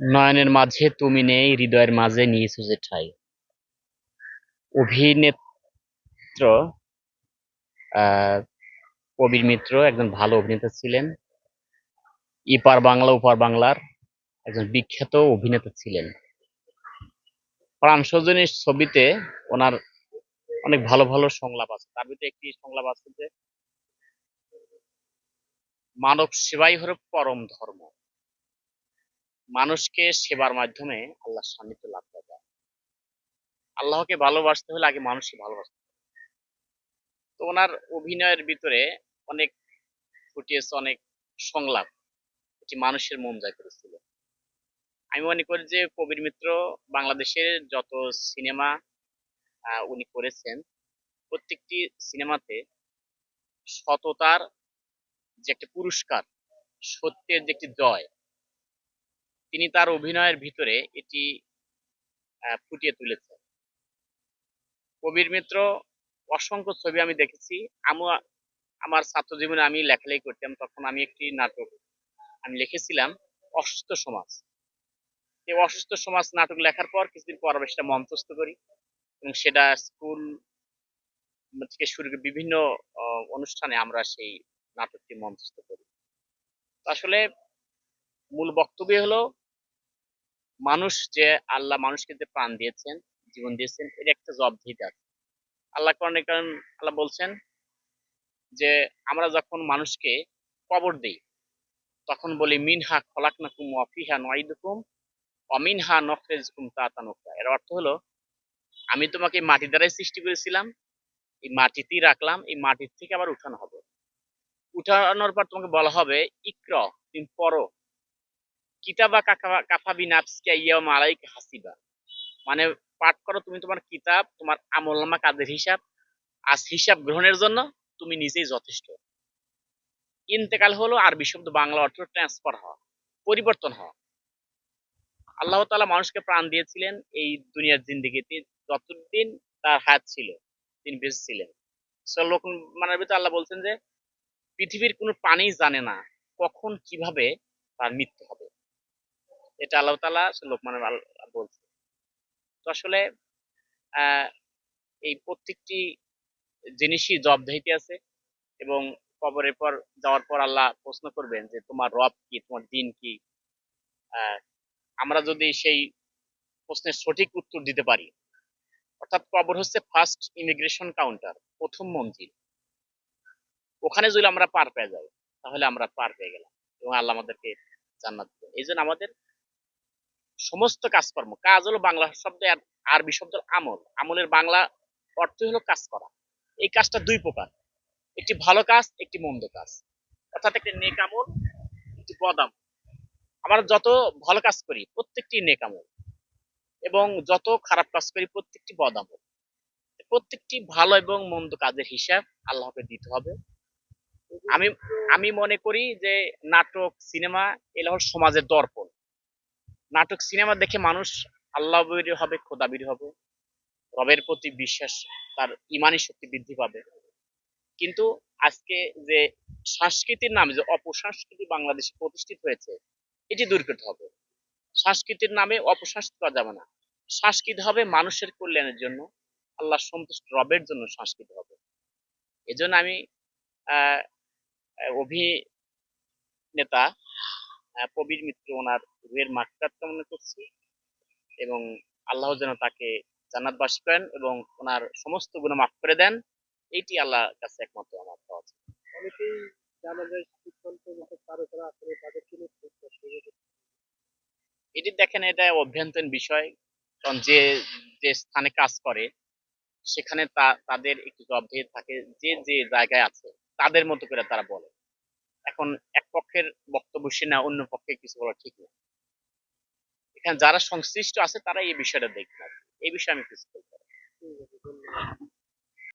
নয়নের মাঝে তুমি নেই, হৃদয়ের মাঝে নিয়েছো যে ঠাই। অভিনেত্র কবির মিত্র একজন ভালো অভিনেতা ছিলেন। ইপার বাংলা ওপার বাংলার একজন বিখ্যাত অভিনেতা ছিলেন। প্রাণ সজনীর ছবিতে ওনার অনেক ভালো ভালো সংলাপ আছে। তার ভিতরে একটি সংলাপ আছে যে, মানব সেবাই হলো পরম ধর্ম। মানুষকে সেবার মাধ্যমে আল্লাহ সান্নিধ্য লাভ করা যায় আল্লাহকে ভালোবাসতে হলে আগে মানুষকে ভালোবাসতে। তো ওনার অভিনয়ের ভিতরে অনেক ফুটিয়েছে অনেক সংলাপ এটি মানুষের মন জয় করেছিল আমি মনে করি যে কবির মিত্র বাংলাদেশের যত সিনেমা উনি করেছেন, প্রত্যেকটি সিনেমাতে সততার যে একটি পুরস্কার, সত্যের যে একটি জয় তিনি তার অভিনয়ের ভিতরে এটি ফুটিয়ে তুলেছেন। কবির মিত্র, অসংখ্য ছবি আমি দেখেছি। আমি, আমার ছাত্র জীবনে আমি লেখালেখি করতাম, তখন আমি একটি নাটক, আমি লিখেছিলাম অসুস্থ সমাজ। এই অসুস্থ সমাজ নাটক লেখার পর কিছুদিন পর আবার সেটা মঞ্চস্থ করি এবং সেটা স্কুল থেকে শুরু করে বিভিন্ন অনুষ্ঠানে আমরা সেই নাটকটি মঞ্চস্থ করি। আসলে মূল বক্তব্য হলো মানুষ যে আল্লাহ মানুষকে যে প্রাণ দিয়েছেন, জীবন দিয়েছেন, এর একটা জবাবদিহিতা আছে আল্লাহ কোরআনে কারণ আল্লাহ বলছেন যে, আমরা যখন মানুষকে কবর দেই, তখন বলি, মিনহা খলাকনাকুম ওয়াফিহা নয়দুকুম অমিনহা নখরেজকুম তাতা নখরা এর অর্থ হলো, আমি তোমাকে মাটি দ্বারাই সৃষ্টি করেছিলাম, এই মাটিতেই রাখলাম, এই মাটির থেকে আবার উঠানো হবে। উঠানোর পর তোমাকে বলা হবে, ইক্র, তুমি পড়ো। কিতাবা কাফাবি নাফসকে ইয়াম আলাইক হাসিবা। মানে পাঠ করো তুমি তোমার কিতাব, তোমার আমলনামা কাজের হিসাব আজ হিসাব গ্রহণের জন্য তুমি নিজেই যথেষ্ট। ইন্তেকাল হলো আরবি শব্দ বাংলা অর্থ ট্রান্সফার হওয়া, পরিবর্তন হওয়া। আল্লাহ তাআলা মানুষকে প্রাণ দিয়েছিলেন এই দুনিয়ার জিন্দিগিতে, যতদিন তার হাত ছিল, তিনি বেঁচে ছিলেন। লোকমানের ভিতরে আল্লাহ বলছেন যে, পৃথিবীর কোনো প্রাণী জানে না কখন কীভাবে তার মৃত্যু হবে। এটা আল্লাহ তাআলা লোকমানের আল্লাহ বলছে। তো আসলে এই প্রত্যেকটি জিনিসই জবাবদিহিতে আছে এবং কবরের পর যাওয়ার পর আল্লাহ প্রশ্ন করবেন যে, তোমার রব কি? তোমার দিন কি? আমরা যদি সেই প্রশ্নের সঠিক উত্তর দিতে পারি, অর্থাৎ কবর হচ্ছে ফার্স্ট ইমিগ্রেশন কাউন্টার প্রথম মঞ্জিল। ওখানে যদি আমরা পার পেয়ে যাই, তাহলে আমরা পার পেয়ে গেলাম এবং আল্লাহ আমাদেরকে জান্নাত দিবেন। এই জন্য আমাদের সমস্ত কাজকর্ম। কাজ হলো বাংলা শব্দ আর আরবি শব্দ আমল। আমলের বাংলা অর্থ হলো কাজ করা। এই কাজটা দুই প্রকার। একটি ভালো কাজ, একটি মন্দ কাজ। অর্থাৎ একটি নেক আমল, একটি বদ আমল। আমরা যত ভালো কাজ করি, প্রত্যেকটি নেক আমল এবং যত খারাপ কাজ করি, প্রত্যেকটি বদ প্রত্যেকটি ভালো এবং মন্দ কাজের হিসাব আল্লাহকে দিতে হবে। আমি আমি মনে করি যে নাটক, সিনেমা এগুলো সমাজের দর্পণ। নাটক, সিনেমা দেখে মানুষ আল্লাহ হবে, খোদাবির হবে। রবের প্রতি বিশ্বাস, তার ইমানি শক্তি বৃদ্ধি পাবে। কিন্তু আজকে যে সংস্কৃতির নামে, যে অপসংস্কৃতি বাংলাদেশে প্রতিষ্ঠিত হয়েছে, এটি দূর করতে হবে। সংস্কৃতির নামে অপসংস্কৃতি করা যাবে না। সংস্কৃতি হবে মানুষের কল্যাণের জন্য। আল্লাহ সন্তুষ্ট রবের জন্য সংস্কৃতি হবে। এজন্য আমি, আহ, অভিনেতা কবির মিত্র ওনার রুহের মাকতার কামনা করছি এবং আল্লাহ যেন তাকে জান্নাত বাস করেন এবং ওনার সমস্ত গুণ মাফ করে দেন। এইটি আল্লাহর কাছে একমাত্র আমার আছে। অনেকেই জানাজার সিদ্ধান্ত মতো আসলে এটি দেখেন এটা অভ্যন্তরীণ বিষয়। কারণ যে যে স্থানে কাজ করে সেখানে তাদের একটু জবাবদিহি থাকে। যে যে জায়গায় আছে তাদের মতো করে তারা বলে। এখন এক পক্ষের বক্তব্য শুনে অন্য পক্ষে কিছু বলা ঠিক না। এখানে যারা সংশ্লিষ্ট আছে তারা এই বিষয়টা দেখবে। এই বিষয়ে আমি কিছু বলতে